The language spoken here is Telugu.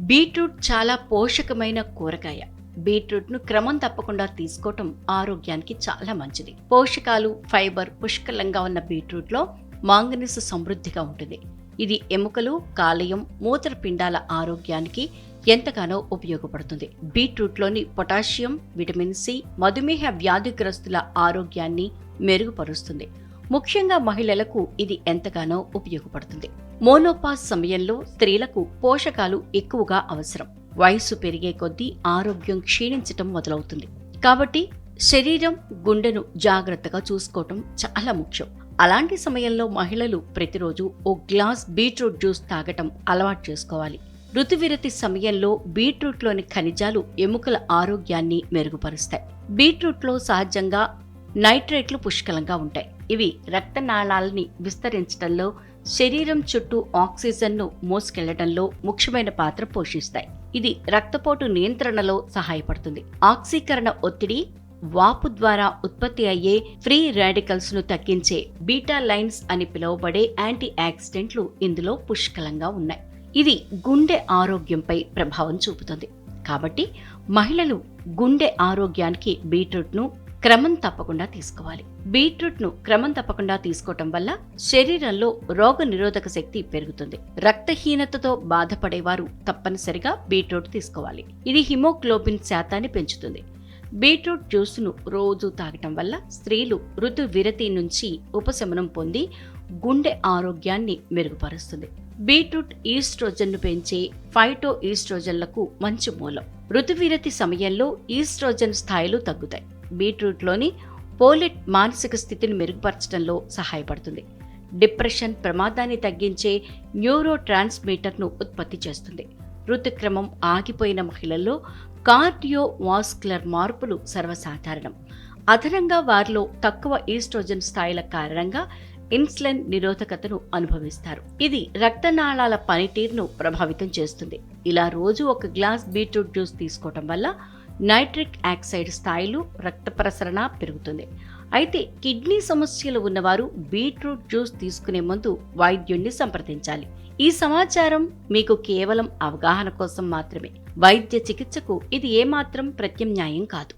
బీట్రూట్ చాలా పోషకమైన కూరగాయ. బీట్రూట్ను క్రమం తప్పకుండా తీసుకోవటం ఆరోగ్యానికి చాలా మంచిది. పోషకాలు ఫైబర్ పుష్కలంగా ఉన్న బీట్రూట్లో మాంగనీస్ సమృద్ధిగా ఉంటుంది. ఇది ఎముకలు కాలేయం మూత్రపిండాల ఆరోగ్యానికి ఎంతగానో ఉపయోగపడుతుంది. బీట్రూట్లోని పొటాషియం విటమిన్ సి మధుమేహ వ్యాధిగ్రస్తుల ఆరోగ్యాన్ని మెరుగుపరుస్తుంది. ముఖ్యంగా మహిళలకు ఇది ఎంతగానో ఉపయోగపడుతుంది. మోనోపాస్ సమయంలో స్త్రీలకు పోషకాలు ఎక్కువగా అవసరం. వయస్సు పెరిగే కొద్దీ ఆరోగ్యం క్షీణించటం మొదలవుతుంది. కాబట్టి శరీరం గుండెను జాగ్రత్తగా చూసుకోవటం చాలా ముఖ్యం. అలాంటి సమయంలో మహిళలు ప్రతిరోజు ఓ గ్లాస్ బీట్రూట్ జ్యూస్ తాగటం అలవాటు చేసుకోవాలి. ఋతువిరతి సమయంలో బీట్రూట్లోని ఖనిజాలు ఎముకల ఆరోగ్యాన్ని మెరుగుపరుస్తాయి. బీట్రూట్లో సహజంగా నైట్రేట్లు పుష్కలంగా ఉంటాయి. ఇవి రక్తనాళాలని విస్తరించడంలో శరీరం చుట్టూ ఆక్సిజన్ను మోసుకెళ్ళడంలో ముఖ్యమైన పాత్ర పోషిస్తాయి. ఇది రక్తపోటు నియంత్రణలో సహాయపడుతుంది. ఆక్సీకరణ ఒత్తిడి వాపు ద్వారా ఉత్పత్తి అయ్యే ఫ్రీ రాడికల్స్ను తగ్గించే బీటా లైన్స్ అని పిలువబడే యాంటీ ఆక్సిడెంట్లు ఇందులో పుష్కలంగా ఉన్నాయి. ఇది గుండె ఆరోగ్యంపై ప్రభావం చూపుతుంది. కాబట్టి మహిళలు గుండె ఆరోగ్యానికి బీట్రూట్ను క్రమం తప్పకుండా తీసుకోవాలి. బీట్రూట్ను క్రమం తప్పకుండా తీసుకోవటం వల్ల శరీరంలో రోగ నిరోధక శక్తి పెరుగుతుంది. రక్తహీనతతో బాధపడేవారు తప్పనిసరిగా బీట్రూట్ తీసుకోవాలి. ఇది హిమోగ్లోబిన్ శాతాన్ని పెంచుతుంది. బీట్రూట్ జ్యూస్ను రోజు తాగటం వల్ల స్త్రీలు ఋతు విరతి నుంచి ఉపశమనం పొంది గుండె ఆరోగ్యాన్ని మెరుగుపరుస్తుంది. బీట్రూట్ ఈస్ట్రోజన్ను పెంచే ఫైటో ఈస్ట్రోజన్లకు మంచి మూలం. ఋతువిరతి సమయంలో ఈస్ట్రోజన్ స్థాయిలు తగ్గుతాయి. బీట్రూట్లోని పోలిట్ మానసిక స్థితిని మెరుగుపరచడంలో సహాయపడుతుంది. డిప్రెషన్ ప్రమాదాన్ని తగ్గించే న్యూరో ట్రాన్స్మీటర్ను ఉత్పత్తి చేస్తుంది. ఋతుక్రమం ఆగిపోయిన మహిళల్లో కార్డియోవాస్కులర్ మార్పులు సర్వసాధారణం. అదనంగా వారిలో తక్కువ ఈస్ట్రోజన్ స్థాయిల కారణంగా ఇన్సులిన్ నిరోధకతను అనుభవిస్తారు. ఇది రక్తనాళాల పనితీరును ప్రభావితం చేస్తుంది. ఇలా రోజు ఒక గ్లాస్ బీట్రూట్ జ్యూస్ తీసుకోవటం వల్ల నైట్రిక్ ఆక్సైడ్ స్థాయిలు రక్త ప్రసరణ పెరుగుతుంది. అయితే కిడ్నీ సమస్యలు ఉన్నవారు బీట్రూట్ జ్యూస్ తీసుకునే ముందు వైద్యుణ్ణి సంప్రదించాలి. ఈ సమాచారం మీకు కేవలం అవగాహన కోసం మాత్రమే. వైద్య చికిత్సకు ఇది ఏమాత్రం ప్రత్యామ్నాయం కాదు.